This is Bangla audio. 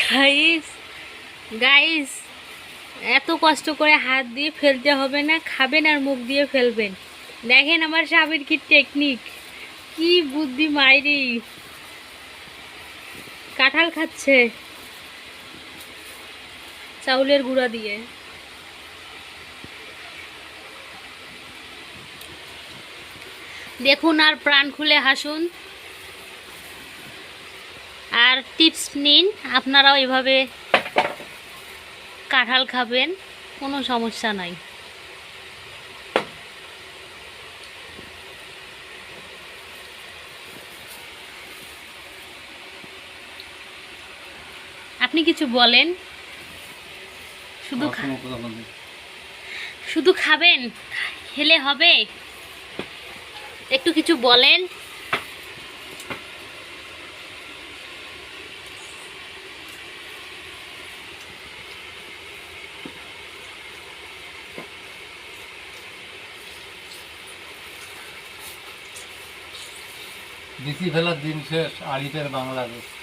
গাইস গাইস এত কষ্ট করে হাত দিয়ে ফেলতে হবে না, খাবেন আর মুখ দিয়ে ফেলবেন। দেখেন আমার স্বামীর কি টেকনিক কি বুদ্ধি মাইরি। কাঁঠাল খাচ্ছে, চাউলের গুঁড়া দিয়ে। দেখুন আর প্রাণ খুলে হাসুন। আর টিপস নিন আপনারাও এভাবে কাঁঠাল খাবেন কোনো সমস্যা নাই। আপনি কিছু বলেন? শুধু শুধু খাবেন? খেলে হবে? একটু কিছু বলেন? দিশি ফেলার দিন শেষ আড়িতের বাংলাদেশ।